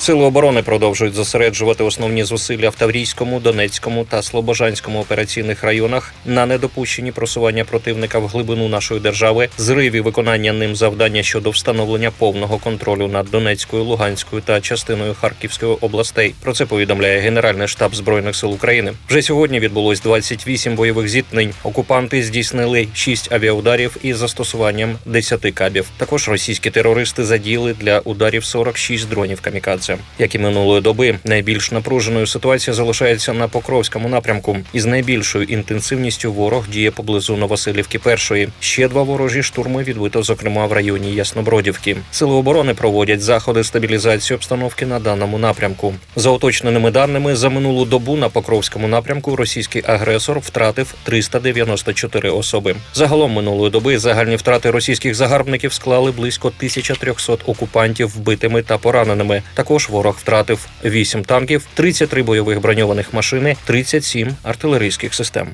Сили оборони продовжують зосереджувати основні зусилля в Таврійському, Донецькому та Слобожанському операційних районах на недопущенні просування противника в глибину нашої держави, зриві виконання ним завдання щодо встановлення повного контролю над Донецькою, Луганською та частиною Харківської областей. Про це повідомляє Генеральний штаб збройних сил України. Вже сьогодні відбулось 28 бойових зіткнень. Окупанти здійснили 6 авіаударів із застосуванням 10 кабів. Також російські терористи задіяли для ударів 46 дронів камікадзе. Як і минулої доби, найбільш напруженою ситуація залишається на Покровському напрямку. Із найбільшою інтенсивністю ворог діє поблизу Новоселівки першої. Ще два ворожі штурми відбито, зокрема в районі Яснобродівки. Сили оборони проводять заходи стабілізації обстановки на даному напрямку. За уточненими даними, за минулу добу на Покровському напрямку російський агресор втратив 394 особи. Загалом минулої доби загальні втрати російських загарбників склали близько 1300 окупантів вбитими та пораненими. Також ворог втратив 8 танків, 33 бойових броньованих машини, 37 артилерійських систем.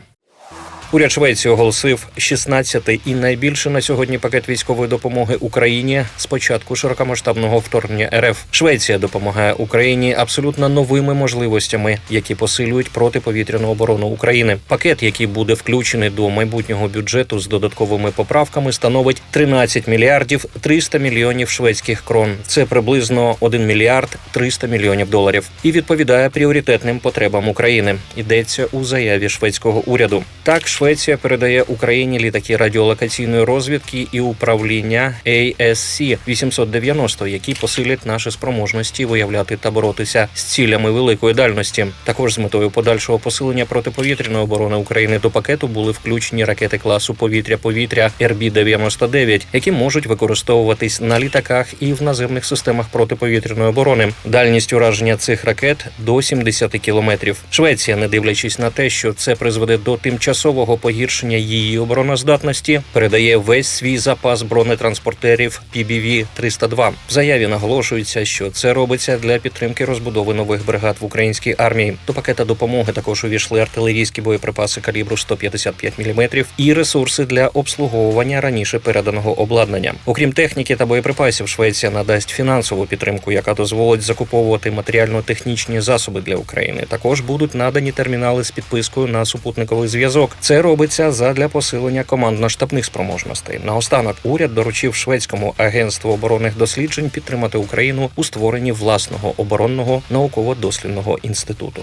Уряд Швеції оголосив 16-й і найбільший на сьогодні пакет військової допомоги Україні з початку широкомасштабного вторгнення РФ. Швеція допомагає Україні абсолютно новими можливостями, які посилюють протиповітряну оборону України. Пакет, який буде включений до майбутнього бюджету з додатковими поправками, становить 13 мільярдів 300 мільйонів шведських крон. Це приблизно 1 мільярд 300 мільйонів доларів і відповідає пріоритетним потребам України. Йдеться у заяві шведського уряду. Так, Швеція передає Україні літаки радіолокаційної розвідки і управління ASC 890, які посилять наші спроможності виявляти та боротися з цілями великої дальності. Також з метою подальшого посилення протиповітряної оборони України до пакету були включені ракети класу повітря-повітря РБ-99, які можуть використовуватись на літаках і в наземних системах протиповітряної оборони. Дальність ураження цих ракет до 70 кілометрів. Швеція, не дивлячись на те, що це призведе до тимчасового погіршення її обороноздатності, передає весь свій запас бронетранспортерів PBV-302. В заяві наголошується, що це робиться для підтримки розбудови нових бригад в українській армії. До пакета допомоги також увійшли артилерійські боєприпаси калібру 155 мм і ресурси для обслуговування раніше переданого обладнання. Окрім техніки та боєприпасів, Швеція надасть фінансову підтримку, яка дозволить закуповувати матеріально-технічні засоби для України. Також будуть надані термінали з підпискою на супутниковий зв'язок. Це робиться задля посилення командно-штабних спроможностей. Наостанок уряд доручив шведському агентству оборонних досліджень підтримати Україну у створенні власного оборонного науково-дослідного інституту.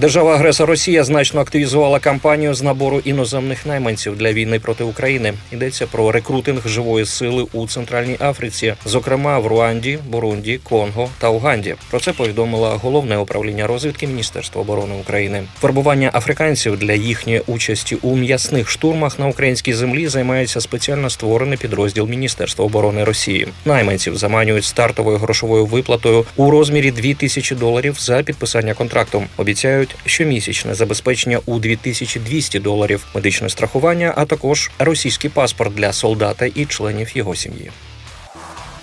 Держава-агресор Росія значно активізувала кампанію з набору іноземних найманців для війни проти України. Йдеться про рекрутинг живої сили у Центральній Африці, зокрема в Руанді, Бурунді, Конго та Уганді. Про це повідомила головне управління розвідки Міністерства оборони України. Вербування африканців для їхньої участі у м'ясних штурмах на українській землі займається спеціально створений підрозділ Міністерства оборони Росії. Найманців заманюють стартовою грошовою виплатою у розмірі 2 тисячі доларів за підписання контракту. Обіцяють щомісячне забезпечення у 2200 доларів, медичне страхування, а також російський паспорт для солдата і членів його сім'ї.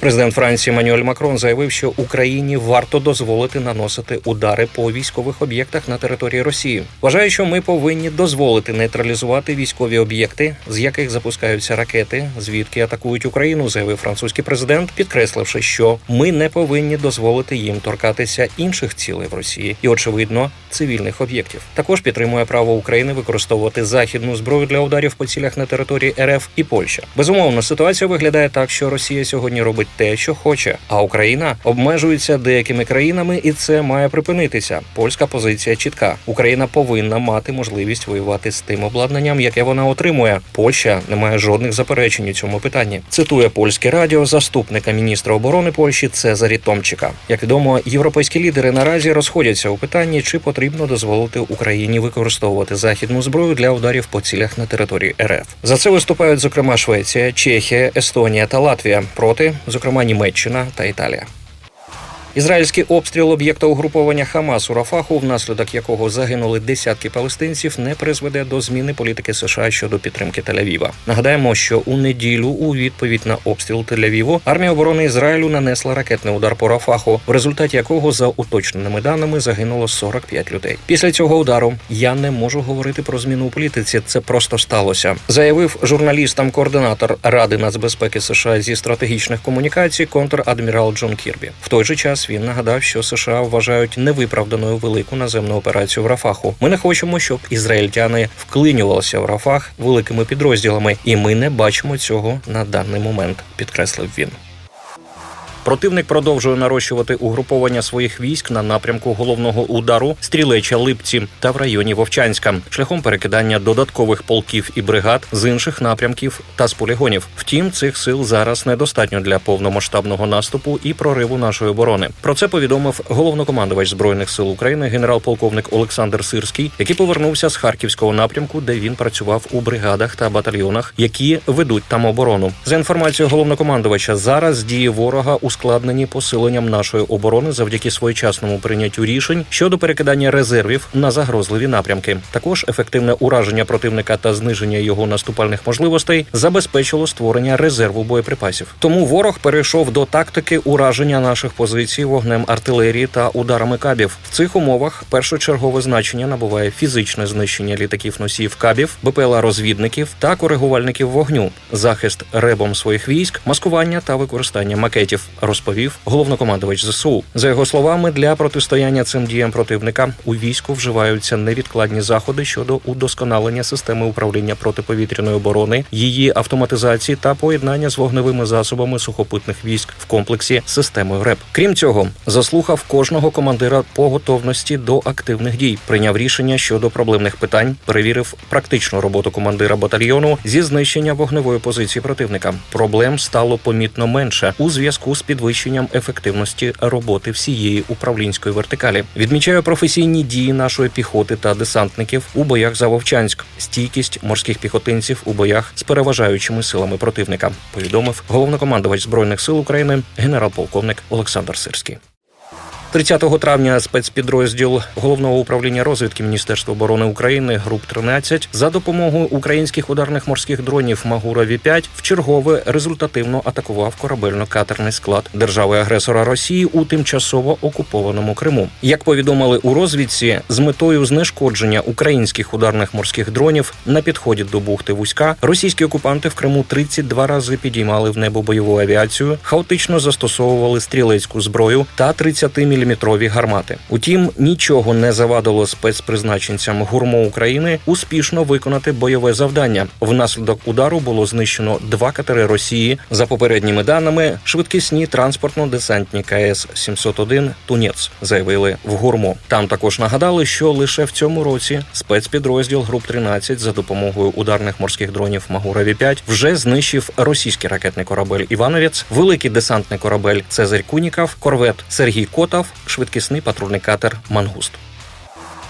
Президент Франції Мануель Макрон заявив, що Україні варто дозволити наносити удари по військових об'єктах на території Росії. Вважає, що ми повинні дозволити нейтралізувати військові об'єкти, з яких запускаються ракети, звідки атакують Україну, заявив французький президент, підкресливши, що ми не повинні дозволити їм торкатися інших цілей в Росії і, очевидно, цивільних об'єктів. Також підтримує право України використовувати західну зброю для ударів по цілях на території РФ і Польща. Безумовно, ситуація виглядає так, що Росія сьогодні робить те, що хоче, а Україна обмежується деякими країнами, і це має припинитися. Польська позиція чітка. Україна повинна мати можливість воювати з тим обладнанням, яке вона отримує. Польща не має жодних заперечень у цьому питанні. Цитує польське радіо заступника міністра оборони Польщі Цезарі Томчика. Як відомо, європейські лідери наразі розходяться у питанні, чи потрібно дозволити Україні використовувати західну зброю для ударів по цілях на території РФ. За це виступають зокрема Швеція, Чехія, Естонія та Латвія проти, зокрема Німеччина та Італія. Ізраїльський обстріл об'єкта угруповання Хамас у Рафаху, внаслідок якого загинули десятки палестинців, не призведе до зміни політики США щодо підтримки Тель-Авіва. Нагадаємо, що у неділю у відповідь на обстріл Тель-Авіву армія оборони Ізраїлю нанесла ракетний удар по Рафаху, в результаті якого за уточненими даними загинуло 45 людей. Після цього удару я не можу говорити про зміну у політиці. Це просто сталося, заявив журналістам координатор Ради нацбезпеки США зі стратегічних комунікацій контр-адмірал Джон Кірбі. В той же час він нагадав, що США вважають невиправданою велику наземну операцію в Рафаху. Ми не хочемо, щоб ізраїльтяни вклинювалися в Рафах великими підрозділами, і ми не бачимо цього на даний момент, підкреслив він. Противник продовжує нарощувати угруповання своїх військ на напрямку головного удару стрілеча Липці та в районі Вовчанська шляхом перекидання додаткових полків і бригад з інших напрямків та з полігонів. Втім, цих сил зараз недостатньо для повномасштабного наступу і прориву нашої оборони. Про це повідомив головнокомандувач збройних сил України генерал-полковник Олександр Сирський, який повернувся з харківського напрямку, де він працював у бригадах та батальйонах, які ведуть там оборону. За інформацією головнокомандувача, зараз дії ворога ускладнені посиленням нашої оборони завдяки своєчасному прийняттю рішень щодо перекидання резервів на загрозливі напрямки. Також ефективне ураження противника та зниження його наступальних можливостей забезпечило створення резерву боєприпасів. Тому ворог перейшов до тактики ураження наших позицій вогнем артилерії та ударами кабів. В цих умовах першочергове значення набуває фізичне знищення літаків носіїв кабів, БПЛА розвідників та коригувальників вогню, захист ребом своїх військ, маскування та використання макетів, розповів головнокомандувач ЗСУ. За його словами, для протистояння цим діям противника у війську вживаються невідкладні заходи щодо удосконалення системи управління протиповітряної оборони, її автоматизації та поєднання з вогневими засобами сухопутних військ в комплексі з системою РЕП. Крім цього, заслухав кожного командира по готовності до активних дій, прийняв рішення щодо проблемних питань, перевірив практичну роботу командира батальйону зі знищення вогневої позиції противника. Проблем стало помітно менше у зв'язку з підвищенням ефективності роботи всієї управлінської вертикалі. Відмічаю професійні дії нашої піхоти та десантників у боях за Вовчанськ, стійкість морських піхотинців у боях з переважаючими силами противника. Повідомив головнокомандувач збройних сил України генерал-полковник Олександр Сирський. 30 травня спецпідрозділ головного управління розвідки Міністерства оборони України груп 13 за допомогою українських ударних морських дронів Магура Ві 5 вчергове результативно атакував корабельно-катерний склад держави-агресора Росії у тимчасово окупованому Криму. Як повідомили у розвідці, з метою знешкодження українських ударних морських дронів на підході до бухти Вузька російські окупанти в Криму 32 рази підіймали в небо бойову авіацію, хаотично застосовували стрілецьку зброю та 30 міліметрові гармати. Утім, нічого не завадило спецпризначенцям гурмо України успішно виконати бойове завдання. Внаслідок удару було знищено два катери Росії. За попередніми даними, швидкісні транспортно-десантні КС 701 Тунець заявили в гурмо. Там також нагадали, що лише в цьому році спецпідрозділ груп 13 за допомогою ударних морських дронів Магура 5 вже знищив російський ракетний корабель Івановець, великий десантний корабель Цезарь Куніков, корвет Сергій Котов, швидкісний патрульний катер Мангуст.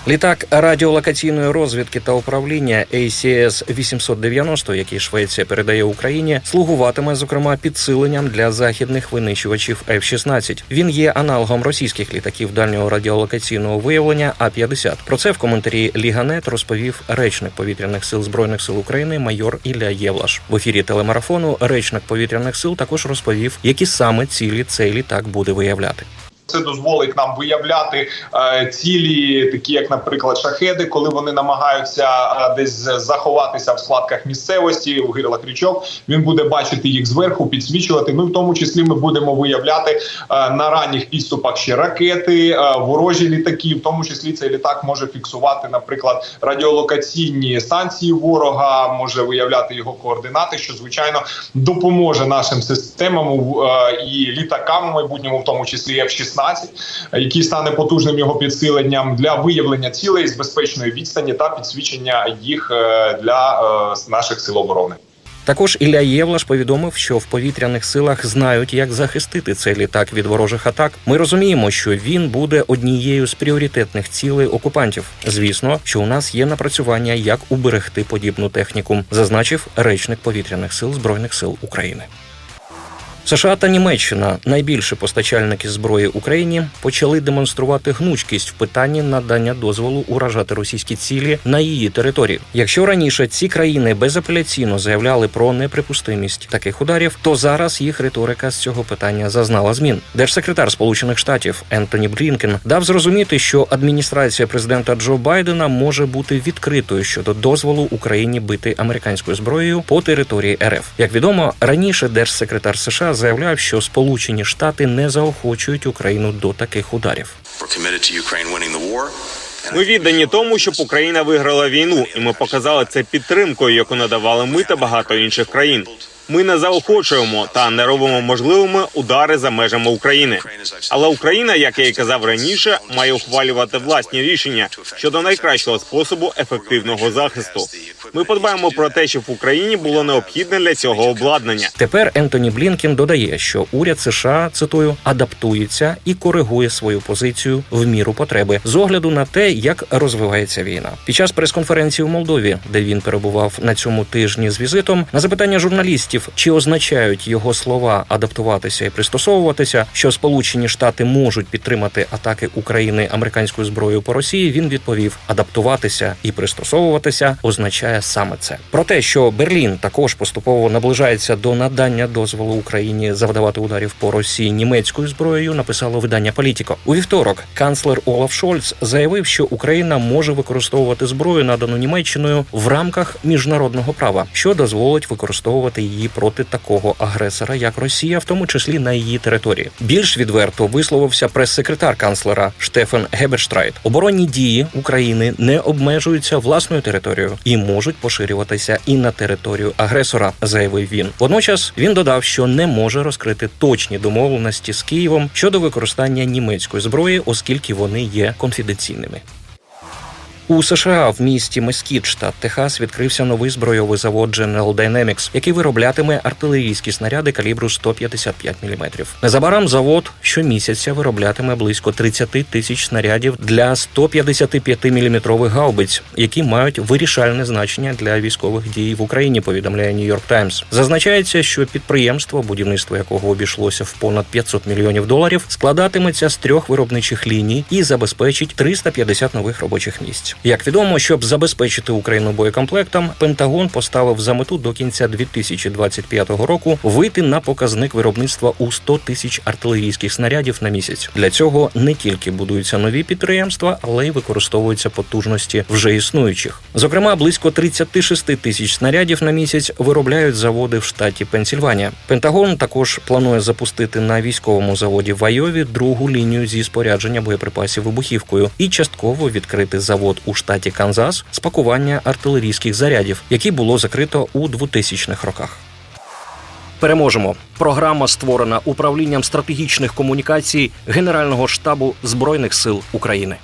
Літак радіолокаційної розвідки та управління ACS 890, який Швеція передає Україні, слугуватиме зокрема підсиленням для західних винищувачів F-16. Він є аналогом російських літаків дальнього радіолокаційного виявлення А-50. Про це в коментарі Ліганет розповів речник повітряних сил збройних сил України майор Ілля Євлаш. В ефірі телемарафону речник повітряних сил також розповів, які саме цілі цей літак буде виявляти. Це дозволить нам виявляти е, цілі, такі як, наприклад, шахеди, коли вони намагаються е, десь заховатися в складках місцевості у гирлах річок. Він буде бачити їх зверху, підсвічувати. Ну в тому числі ми будемо виявляти е, на ранніх підступах ще ракети, ворожі літаки. В тому числі цей літак може фіксувати, наприклад, радіолокаційні станції ворога, може виявляти його координати, що звичайно допоможе нашим системам і літакам в майбутньому, в тому числі F-16, який стане потужним його підсиленням для виявлення цілей з безпечної відстані та підсвічення їх е, для е, наших сил оборони. Також Ілля Євлаш повідомив, що в повітряних силах знають, як захистити цей літак від ворожих атак. Ми розуміємо, що він буде однією з пріоритетних цілей окупантів. Звісно, що у нас є напрацювання, як уберегти подібну техніку, зазначив речник повітряних сил збройних сил України. США та Німеччина, найбільші постачальники зброї Україні, почали демонструвати гнучкість в питанні надання дозволу уражати російські цілі на її території. Якщо раніше ці країни безапеляційно заявляли про неприпустимість таких ударів, то зараз їх риторика з цього питання зазнала змін. Держсекретар Сполучених Штатів Ентоні Блінкен дав зрозуміти, що адміністрація президента Джо Байдена може бути відкритою щодо дозволу Україні бити американською зброєю по території РФ. Як відомо, раніше держсекретар США заявляв, що Сполучені Штати не заохочують Україну до таких ударів. Ми віддані тому, щоб Україна виграла війну, і ми показали це підтримкою, яку надавали ми та багато інших країн. Ми не заохочуємо та не робимо можливими удари за межами України. Але Україна, як я і казав раніше, має ухвалювати власні рішення щодо найкращого способу ефективного захисту. Ми подбаємо про те, щоб в Україні було необхідне для цього обладнання. Тепер Ентоні Блінкен додає, що уряд США цитую адаптується і коригує свою позицію в міру потреби з огляду на те, як розвивається війна. Під час прес-конференції у Молдові, де він перебував на цьому тижні з візитом, на запитання журналістів, чи означають його слова адаптуватися і пристосовуватися, що Сполучені Штати можуть підтримати атаки України американською зброєю по Росії, він відповів: адаптуватися і пристосовуватися означає саме це. Про те, що Берлін також поступово наближається до надання дозволу Україні завдавати ударів по Росії німецькою зброєю, написало видання Політіко. У вівторок канцлер Олаф Шольц заявив, що Україна може використовувати зброю, надану Німеччиною, в рамках міжнародного права, що дозволить використовувати її проти такого агресора, як Росія, в тому числі на її території. Більш відверто висловився прес-секретар канцлера Штефан Геберштрайт. Оборонні дії України не обмежуються власною територією і можуть поширюватися і на територію агресора, заявив він. Водночас він додав, що не може розкрити точні домовленості з Києвом щодо використання німецької зброї, оскільки вони є конфіденційними. У США в місті Мескіт, штат Техас, відкрився новий збройовий завод General Dynamics, який вироблятиме артилерійські снаряди калібру 155 мм. Незабаром завод щомісяця вироблятиме близько 30 тисяч снарядів для 155 мм гаубиць, які мають вирішальне значення для військових дій в Україні. Повідомляє York Times. Зазначається, що підприємство, будівництво якого обійшлося в понад 500 мільйонів доларів, складатиметься з трьох виробничих ліній і забезпечить 350 нових робочих місць. Як відомо, щоб забезпечити Україну боєкомплектом, Пентагон поставив за мету до кінця 2025 року вийти на показник виробництва у 100 тисяч артилерійських снарядів на місяць. Для цього не тільки будуються нові підприємства, але й використовуються потужності вже існуючих. Зокрема, близько 36 тисяч снарядів на місяць виробляють заводи в штаті Пенсільванія. Пентагон також планує запустити на військовому заводі в Айові другу лінію зі спорядження боєприпасів вибухівкою і частково відкрити завод у штаті Канзас з пакування артилерійських зарядів, які було закрито у 2000-х роках. Переможемо. Програма створена управлінням стратегічних комунікацій Генерального штабу збройних сил України.